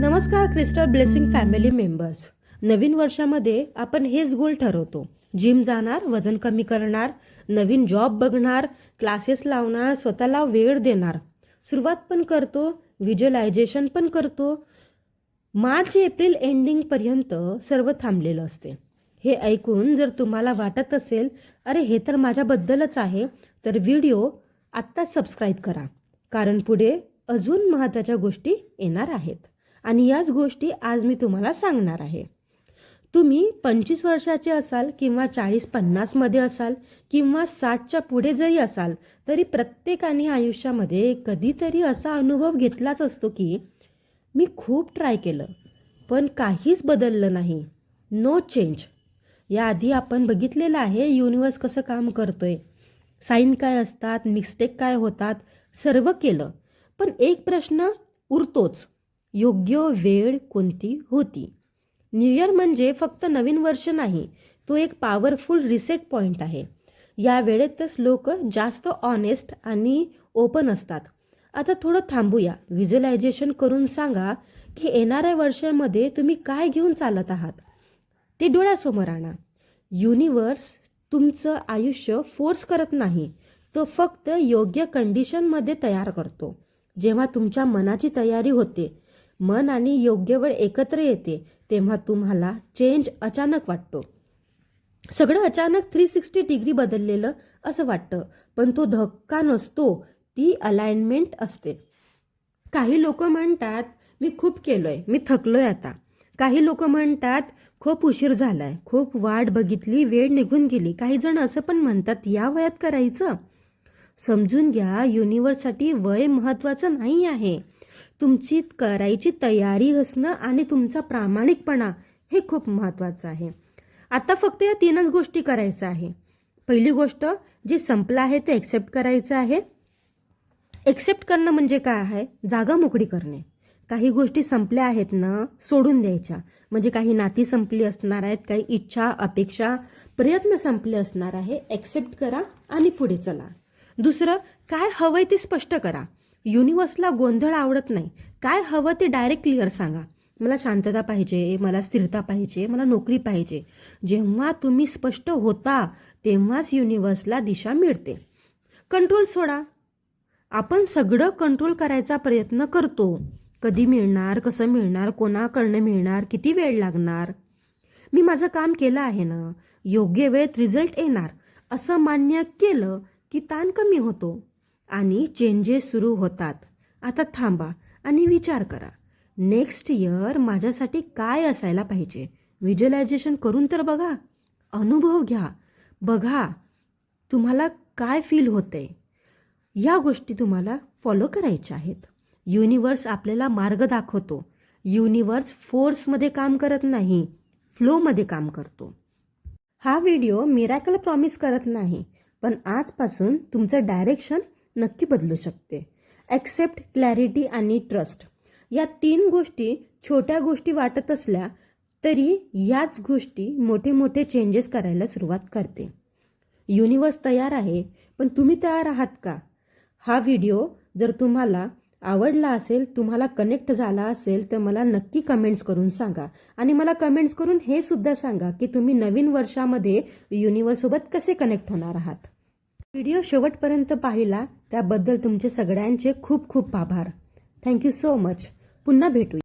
नमस्कार Crystal Blessing family members नवीन वर्षामध्ये आपण हेच गोल ठरवतो. जिम जाणार वजन कमी करणार नवीन जॉब बघणार क्लासेस लावणार स्वतःला वेळ देणार. सुरुवात पण करतो व्हिज्युअलायझेशन पण करतो. मार्च एप्रिल एंडिंगपर्यंत सर्व थांबलेलं असते. हे ऐकून जर तुम्हाला वाटत असेल अरे हे तर माझ्याबद्दलच आहे तर व्हिडिओ आत्ता सबस्क्राईब करा. कारण पुढे अजून महत्त्वाच्या गोष्टी येणार आहेत. आणि याच गोष्टी आज मी तुम्हाला सांगणार आहे. तुम्ही पंचवीस वर्षाचे असाल किंवा चाळीस पन्नासमध्ये असाल किंवा साठच्या पुढे जरी असाल तरी प्रत्येकाने आयुष्यामध्ये कधीतरी असा अनुभव घेतलाच असतो की मी खूप ट्राय केलं पण काहीच बदललं नाही. No change. याआधी आपण बघितलेलं आहे युनिवर्स कसं काम करतोय. साईन काय असतात मिस्टेक काय होतात सर्व केलं. पण एक प्रश्न उरतोच. योग्य वेळ कोणती होती? न्यू इयर म्हणजे फक्त नवीन वर्ष नाही तो एक पॉवरफुल रिसेट पॉईंट आहे. या वेळेतच लोक जास्त ऑनेस्ट आणि ओपन असतात. आता थोडं थांबूया. व्हिज्युलायझेशन करून सांगा की येणाऱ्या वर्षामध्ये तुम्ही काय घेऊन चालत आहात? ते डोळ्यासमोर आणा. युनिवर्स तुमचं आयुष्य फोर्स करत नाही तो फक्त योग्य कंडिशनमध्ये तयार करतो. जेव्हा तुमच्या मनाची तयारी होते मन आणि योग्य वेळ एकत्र येते तेव्हा तुम्हाला चेंज अचानक वाटतो. सगळं अचानक थ्री सिक्स्टी डिग्री बदललेलं असं वाटतं पण तो धक्का नसतो ती अलाइनमेंट असते. काही लोक म्हणतात मी खूप केलोय मी थकलोय आता. काही लोक म्हणतात खूप उशीर झालाय खूप वाट बघितली वेळ निघून गेली. काही जण असं पण म्हणतात या वयात करायचं? समजून घ्या युनिवर्ससाठी वय महत्त्वाचं नाही आहे. तुमची करायची तयारी असणं आणि तुमचा प्रामाणिकपणा हे खूप महत्त्वाचं आहे. आता फक्त या तीनच गोष्टी करायचं आहे. पहिली गोष्ट जे संपलं आहे ते एक्सेप्ट करायचं आहे. एक्सेप्ट करणं म्हणजे काय आहे? जागा मोकळी करणे. काही गोष्टी संपल्या आहेत ना सोडून द्यायच्या. म्हणजे काही नाती संपली असणार आहेत काही इच्छा अपेक्षा प्रयत्न संपले असणार आहे एक्सेप्ट करा आणि पुढे चला. दुसरं काय हवंय ते स्पष्ट करा. युनिवर्सला गोंधळ आवडत नाही. काय हवं ते डायरेक्ट क्लिअर सांगा. मला शांतता पाहिजे मला स्थिरता पाहिजे मला नोकरी पाहिजे. जेव्हा तुम्ही स्पष्ट होता तेव्हाच युनिवर्सला दिशा मिळते. कंट्रोल सोडा. आपण सगळं कंट्रोल करायचा प्रयत्न करतो. कधी मिळणार कसं मिळणार कोणाकडनं मिळणार किती वेळ लागणार? मी माझं काम केलं आहे ना? योग्य वेळेत रिझल्ट येणार. असं मान्य केलं की ताण कमी होतो. आणि चेंजेस सुरू होतात. आता थांबा आणि विचार करा. नेक्स्ट इयर माझ्यासाठी काय असायला पाहिजे? व्हिज्युअलायझेशन करून तर बघा. अनुभव घ्या. बघा तुम्हाला काय फील होते? या गोष्टी तुम्हाला फॉलो करायच्या आहेत. युनिवर्स आपल्याला मार्ग दाखवतो. युनिवर्स फोर्समध्ये काम करत नाही. फ्लोमध्ये काम करतो. हा व्हिडिओ मिरॅकल प्रॉमिस करत नाही. पण आजपासून तुमचं डायरेक्शन नक्की बदलू शकते. ॲक्सेप्ट क्लॅरिटी आणि ट्रस्ट या तीन गोष्टी छोट्या गोष्टी वाटत असल्या तरी याच गोष्टी मोठे मोठे चेंजेस करायला सुरुवात करते. युनिवर्स तयार आहे पण तुम्ही तयार आहात का? हा व्हिडिओ जर तुम्हाला आवडला असेल तुम्हाला कनेक्ट झाला असेल तर मला नक्की कमेंट्स करून सांगा. आणि मला कमेंट्स करून हे सुद्धा सांगा की तुम्ही नवीन वर्षामध्ये युनिवर्ससोबत कसे कनेक्ट होणार आहात? व्हिडिओ शेवटपर्यंत पाहिला त्याबद्दल तुमचे सगळ्यांचे खूप खूप आभार. थँक्यू सो मच पुन्हा भेटू